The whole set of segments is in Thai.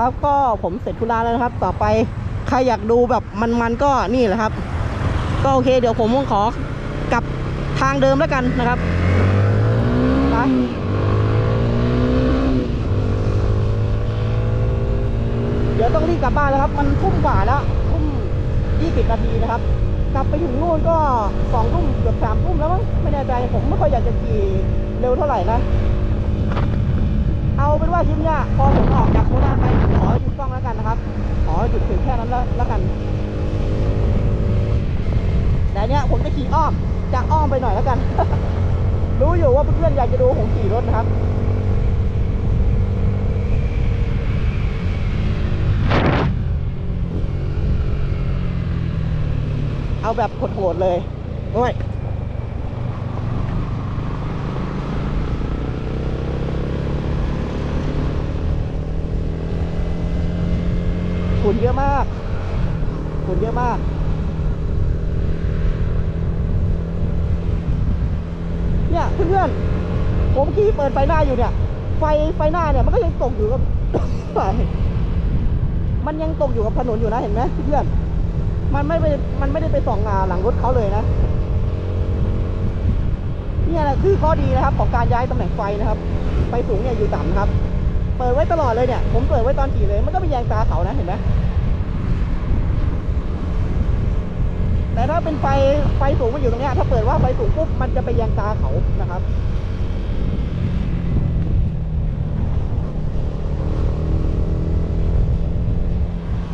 ครับ ก็ผมเสร็จธุระแล้วนะครับ ต่อไปใครอยากดูแบบมันๆก็นี่แหละครับ ก็โอเค เดี๋ยวผมขอกลับทางเดิมแล้วกันนะครับไปเดี๋ยวต้องรีบกลับบ้านแล้วครับ มันทุ่มกว่าแล้วทุ่มยี่สิบนาทีนะครับ กลับไปถึงนู่นก็สองทุ่มเกือบสามทุ่มแล้วมั้งไม่แน่ใจผมไม่ค่อยอยากจะขี่เร็วเท่าไหร่นะ เอาเป็นว่าคลิปเนี้ยพอผมออกจากโคราชไป หยุดกล้องแล้วกันนะครับ ขอหยุดถึงแค่นั้นแล้วแล้วกัน แต่เนี้ยผมจะขี่อ้อม จะอ้อมไปหน่อยแล้วกัน รู้อยู่ว่าเพื่อนๆอยากจะดูผมขี่รถนะครับเอาแบบโหดๆเลยโอ้ย เยอะมากฝุ่นเยอะมากเนี่ยเพื่อนๆผมขี่เปิดไฟหน้าอยู่เนี่ย ไฟไฟหน้าเนี่ยมันก็ยังตกอยู่กับไฟมันยังตกอยู่กับถนนอยู่นะเห็นไหมเพื่อนมันไม่ไปมันไม่ได้ไปส่องหลังรถเขาเลยนะเนี่ยแหละคือข้อดีนะครับ ของการย้ายตำแหน่งไฟนะครับ ไฟสูงเนี่ยอยู่ต่ำครับ เปิดไว้ตลอดเลยเนี่ย ผมเปิดไว้ตอนขี่เลย มันก็เป็นแยงตาเขานะเห็นไหม แต่ถ้าเป็นไฟไฟสูงมันอยู่ตรงนี้ถ้าเปิดว่าไฟสูงปุ๊บมันจะไปแยงตาเขานะครับ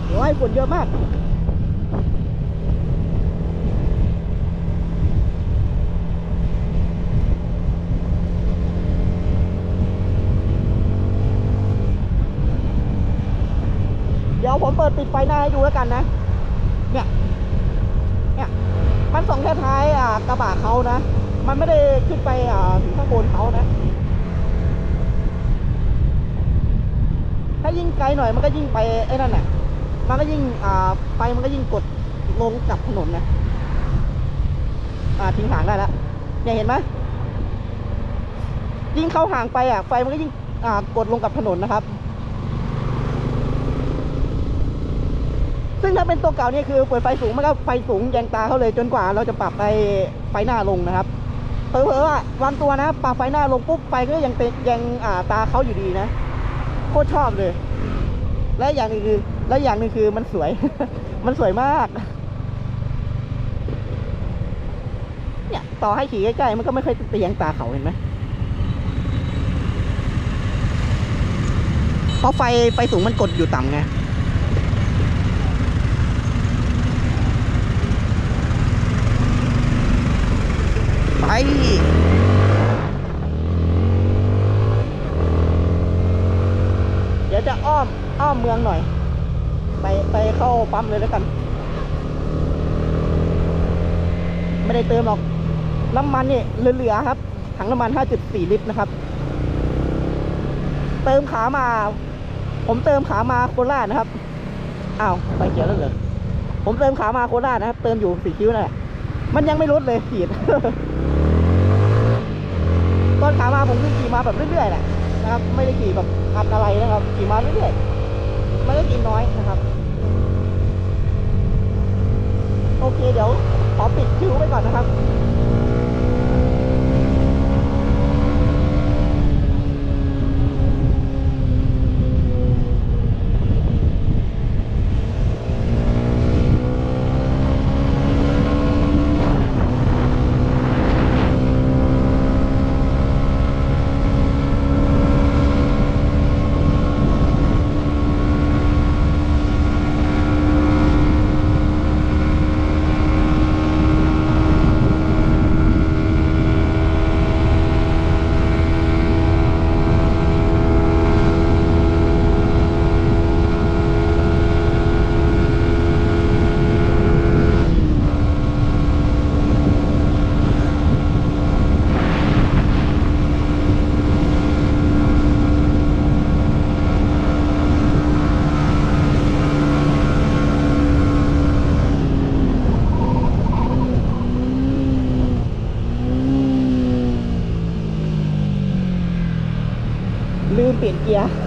โอ้ยฝนเยอะมากเดี๋ยวผมเปิดปิดไฟหน้าให้ดูแล้วกันนะ เนี่ย มันส่องแค่ท้ายอ่ากระบะเขานะ มันไม่ได้ขึ้นไปอ่าถึงข้างบนเขานะ ถ้ายิ่งไกลหน่อยมันก็ยิ่งไปไอ้นั่นน่ะ มันก็ยิ่งอ่าไฟมันก็ยิ่งกดลงกับถนนนะ อ่าทิ้งห่างได้แล้วเนี่ยเห็นไหมยิ่งเข้าห่างไปอะไฟมันก็ยิ่งอ่ากดลงกับถนนนะครับ ซึ่งถ้าเป็นตัวเก่าเนี่ยคือเปิดไฟสูงมันก็ไฟสูงแยงตาเขาเลยจนกว่าเราจะปรับไฟไฟหน้าลงนะครับเผลอๆอะวางตัวนะปรับไฟหน้าลงปุ๊บไฟก็ยังเตยังอ่าตาเขาอยู่ดีนะโคตรชอบเลย และอย่างหนึงคือและอย่างหนึ่งคือมันสวย มันสวยมาก เนี่ยต่อให้ขี่ใกล้ๆมันก็ไม่ค่อยเตียงตาเขาเห็นไหมเพราะไฟไฟสูงมันกดอยู่ต่ำไง ไปเดี๋ยวจะอ้อมอ้อมเมืองหน่อย ไปไปเข้าปั๊มเลยแล้วกัน ไม่ได้เติมหรอกน้ำมันนี่เหลือๆครับ ถังน้ำมัน 5.4 ลิตรนะครับ เติมขามา ผมเติมขามาโคราชนะครับอ้าวไปเขียวแล้วเหรอผมเติมขามาโคราชนะครับ เติมอยู่สี่คิ้วนั่นแหละ มันยังไม่ลดเลยขีด ตอนขามาผมก็ขี่มาแบบเรื่อยๆแหละนะครับ ไม่ได้ขี่แบบอัดอะไรนะครับ ขี่มาเรื่อยๆมันก็กินน้อยนะครับ โอเคเดี๋ยวขอปิดคิวไว้ก่อนนะครับ ลืมเปลี่ยนเกียร์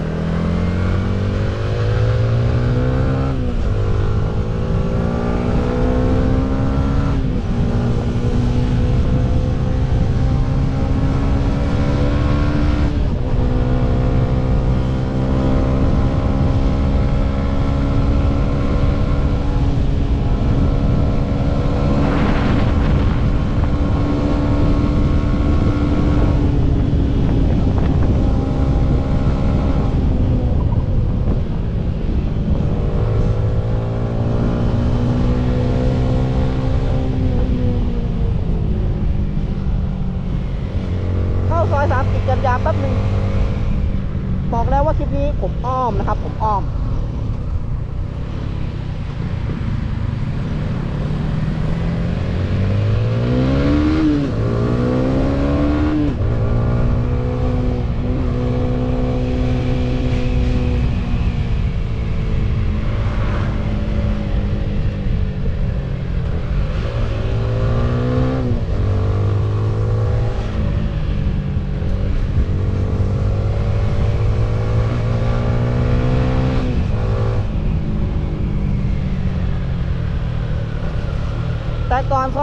ผมอ้อมนะครับ ผมอ้อม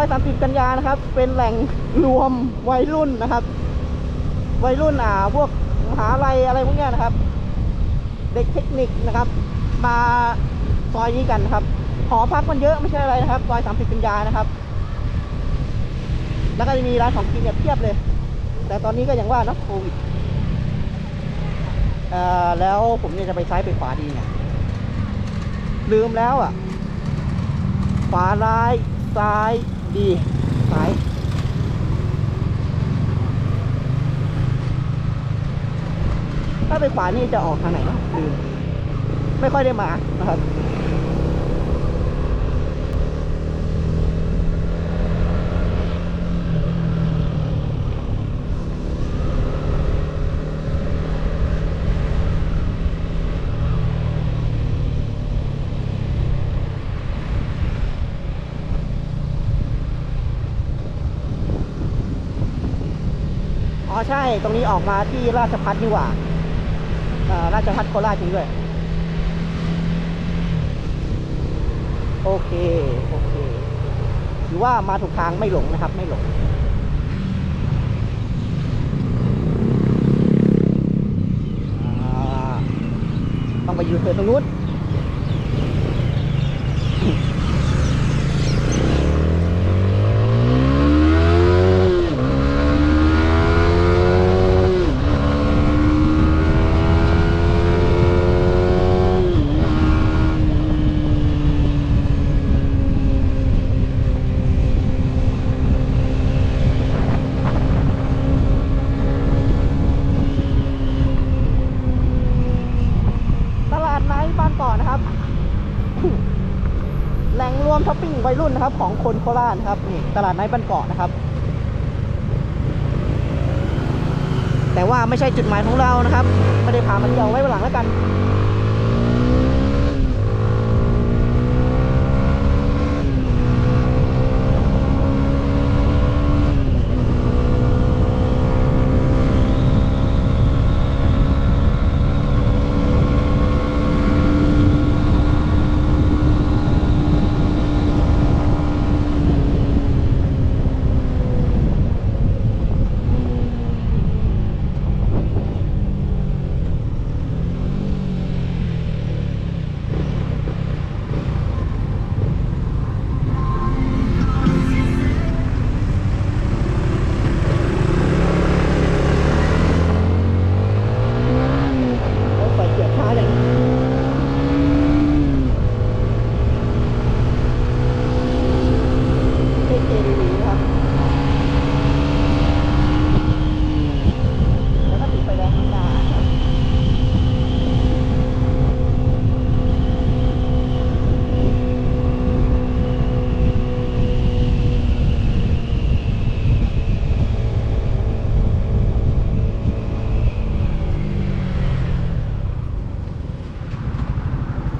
แต่ ก่อนซอย30กันยานะครับ เป็นแหล่งรวมวัยรุ่นนะครับ วัยรุ่นอ่าพวกมหาลัยอะไรพวกเนี้ยนะครับ เด็กเทคนิคนะครับ มาซอยนี้กันนะครับ หอพักมันเยอะไม่ใช่อะไรนะครับซอย30กันยานะครับ แล้วก็จะมีร้านของกินเนี่ยเพียบเลย แต่ตอนนี้ก็ยังว่านะโควิดเอ่อแล้วผมเนี่ยจะไปซ้ายไปขวาดีเนี่ยลืมแล้วอะขวาร้ายซ้าย ดีไปถ้าไปขวานี่จะออกทางไหนนะลืมไม่ค่อยได้มานะครับ ใช่ตรงนี้ออกมาที่ราชพัฒนี่หว่าราชพัฒโคราชจริงด้วย โอเค โอเคถือว่ามาถูกทางไม่หลงนะครับ ไม่หลงต้องไปยูเทิร์นตรงนู้น ตลาดไนท์บางกอกนะครับ แหล่งรวมช้อปปิ้งวัยรุ่นนะครับ ของคนโค ราชนะครับนี่ตลาดไนท์บางกาะนะครับ แต่ว่าไม่ใช่จุดหมายของเรานะครับ ไม่ได้พามาเที่ยวไว้วันหลังแล้วกัน รถไฟเกียร์ช้าอย่างเท่ๆดีๆนะครับ แล้วก็ติดไฟแดงข้างหน้าครับ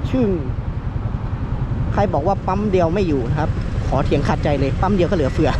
ชื่ง ใครบอกว่าปั๊มเดียวไม่อยู่นะครับ ขอเถียงขัดใจเลยปั๊มเดียวก็เหลือเฟือ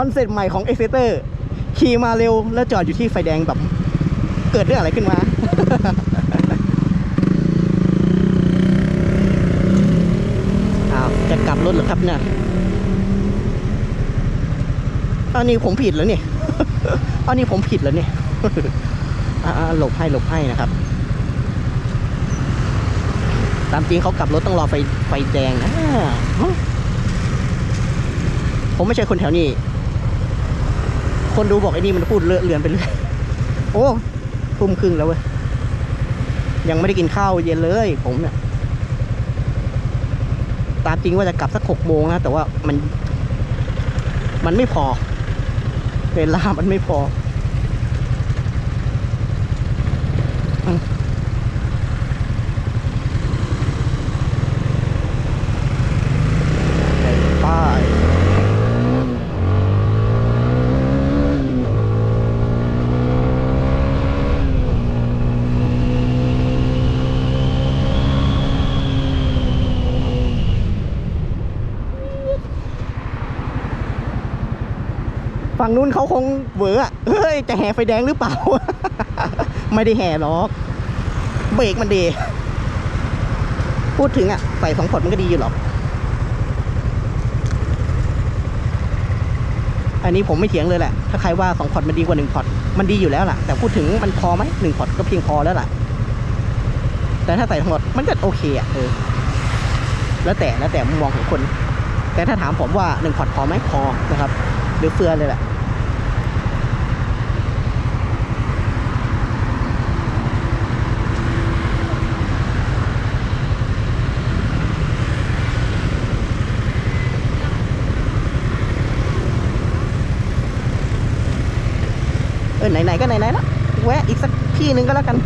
อนเซ็ปต์ใหม่ของเอ็กเซเตอร์ขี่มาเร็วแล้วจอดอยู่ที่ไฟแดงแบบ เกิดเรื่องอะไรขึ้นมา อ้าว จะกลับรถหรอครับเนี่ยอันนี้ผมผิดแล้วเนี่ยอันนี้ผมผิดแล้วเนี่ยหลบให้หลบให้นะครับ ตามจริงเขากลับรถต้องรอไฟไฟแดงนะผมไม่ใช่คนแถวนี้ คนดูบอกไอ้นี่มันพูดเลอะเลือนไปเรื่อยโอ้ทุ่มครึ่งแล้วเว้ยยังไม่ได้กินข้าวเย็นเลยผมเนี่ย ตามจริงว่าจะกลับสักหกโมงนะ แต่ว่ามัน มันไม่พอ เวลามันไม่พออืมไปฝั่ งนู้นเขาคงเหวออะเฮ้ย จะแห่ไฟแดงหรือเปล่า ไม่ได้แห่หรอก เบรกมันดี พูดถึงอะใส่สองพอร์ตมันก็ดีอยู่หรอก อันนี้ผมไม่เถียงเลยแหละ ถ้าใครว่าสองพอร์ตมันดีกว่าหนึ่งพอร์ตมันดีอยู่แล้วล่ะ แต่พูดถึงมันพอไหมหนึ่งพอร์ตก็เพียงพอแล้วล่ะ แต่ถ้าใส่ทั้งหมดมันก็โอเคอะเออ แล้วแต่แล้วแต่มุมมองของคน แต่ถ้าถามผมว่าหนึ่งพอร์ตพอไหมพอนะครับหรือเฟือเลยแหละ เออไหนๆก็ไหนๆแล้วแวะอีกสักที่นึงก็แล้วกัน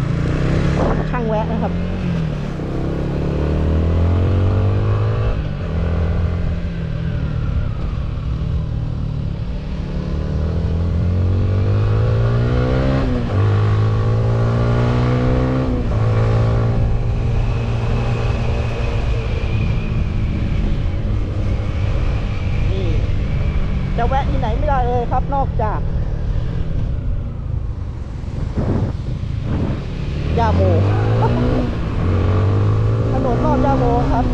ช่างแวะนะครับ นี่จะแวะที่ไหนไม่ได้เลยครับ นอกจาก ย่าโม ถนนรอบย่าโมครับ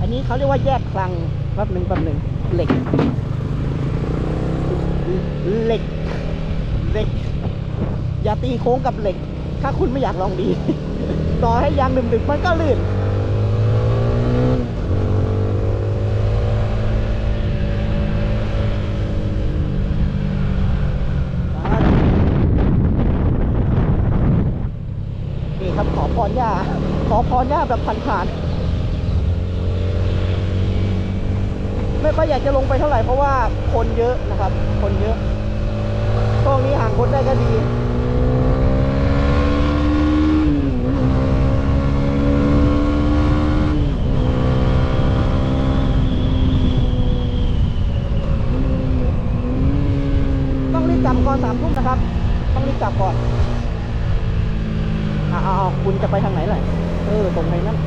อันนี้เขาเรียกว่าแยกคลังแป๊บหนึ่งแป๊บหนึ่งเหล็ก เหล็ก เหล็ก อย่าตีโค้งกับเหล็ก ถ้าคุณไม่อยากลองดี ต่อให้ยางดึกๆมันก็ลื่นครับขอพรย่า ขอพรย่าแบบผ่านๆ ไม่ค่ อยอยากจะลงไปเท่าไหร่เพราะว่าคนเยอะนะครับ คนเยอะช่วงนี้ห่างคนได้ก็ดีต้องรีบกลับก่อนสามทุ่มนะครับ ต้องรีบกลับก่อนอ่าเอาๆคุณจะไปทางไหนล่ะ เออตรงไหนนั่น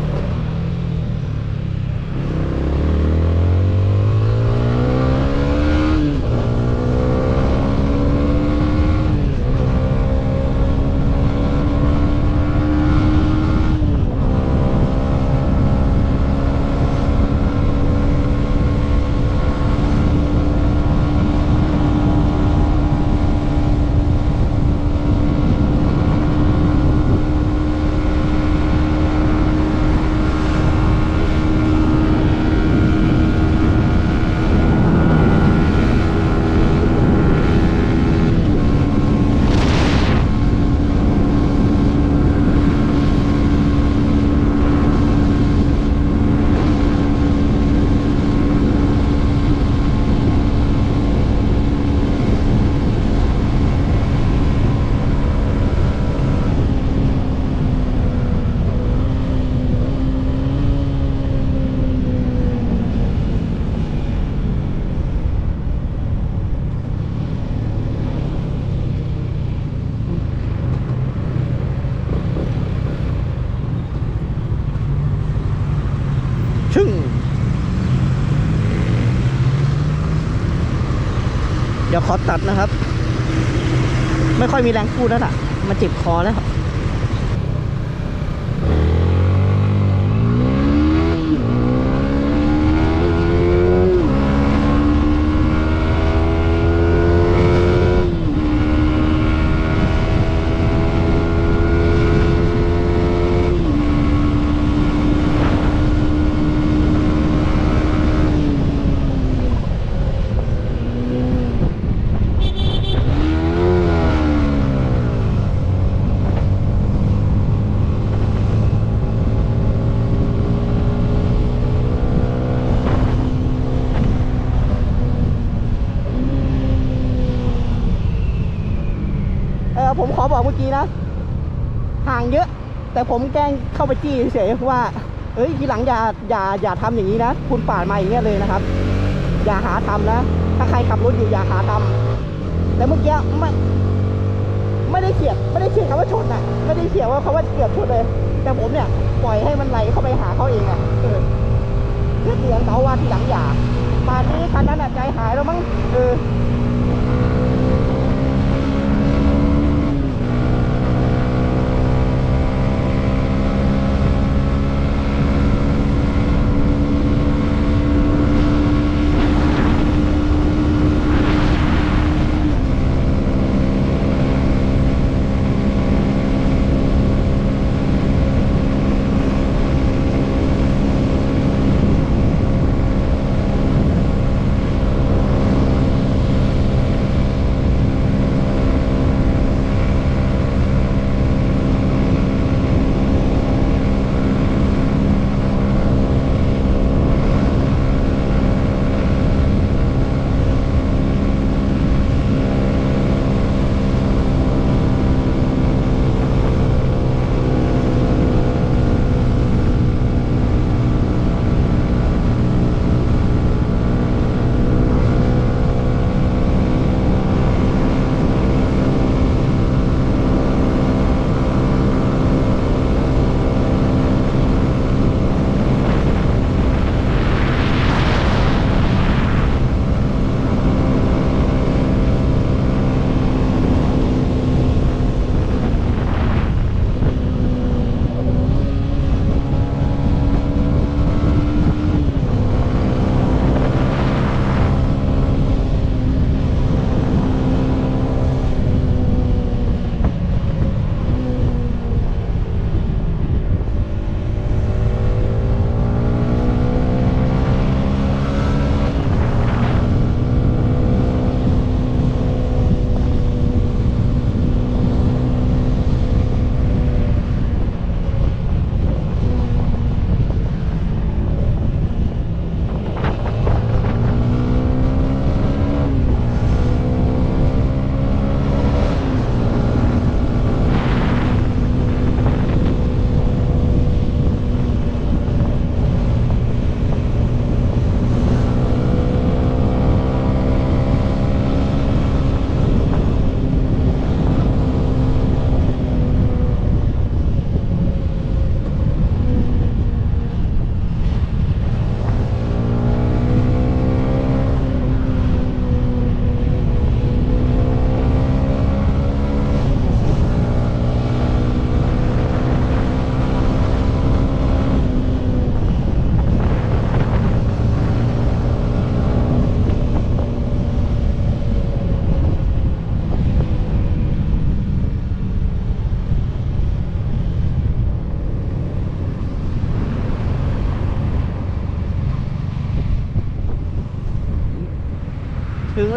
ขอตัดนะครับ ไม่ค่อยมีแรงพูดแล้วล่ะ มาเจ็บคอแล้วครับื่อกี้นะ ห่างเยอะ แต่ผมแกล้งเข้าไปจี้เฉยว่าเอ้ยทีหลังอย่าอย่าอย่าทำอย่างนี้นะ คุณปาดมาอย่างเงี้ยเลยนะครับ อย่าหาทำนะ ถ้าใครขับรถอยู่อย่าหาทำแต่เมื่อกี้ไม่ไม่ได้เขียนไม่ได้เขียนคำว่าชนอะ ไม่ได้เขียนว่าคำว่าเกือบชนเลย แต่ผมเนี่ยปล่อยให้มันไหลเข้าไปหาเขาเองอะเออเพื่อเตือนเขาว่าทีหลังอย่าป่านนี้คันนั้นอะใจหายแล้วมั้งเออ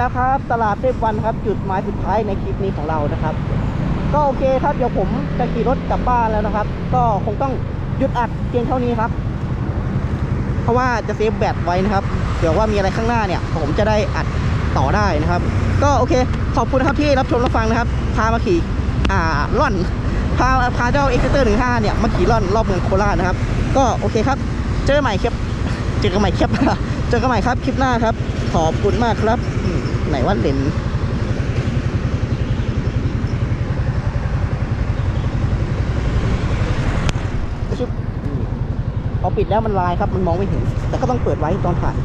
แล้วครับ ตลาดเทพวันครับ จุดหมายสุดท้ายในคลิปนี้ของเรานะครับ ก็โอเคครับเดี๋ยวผมจะขี่รถกลับบ้านแล้วนะครับ ก็คงต้องหยุดอัดเพียงเท่านี้ครับ เพราะว่าจะเซฟแบตไว้นะครับเดี๋ยวว่ามีอะไรข้างหน้าเนี่ย ผมจะได้อัดต่อได้นะครับ ก็โอเค ขอบคุณครับที่รับชมรับฟังนะครับ พามาขี่อ่าล่อนพาพาเจ้าเอ็กเตอร์หนึ่งห้าเนี่ยมาขี่ล่อนรอบเมืองโคราชนะครับ ก็โอเคครับ เจอกันใหม่ครับเจอกันใหม่ครับเจอกันใหม่ครับคลิปหน้าครับ ขอบคุณมากครับ ไหนว่าเลนส์ชึบพอปิดแล้วมันลายครับมันมองไม่เห็น แต่ก็ต้องเปิดไว้ตอนถ่าย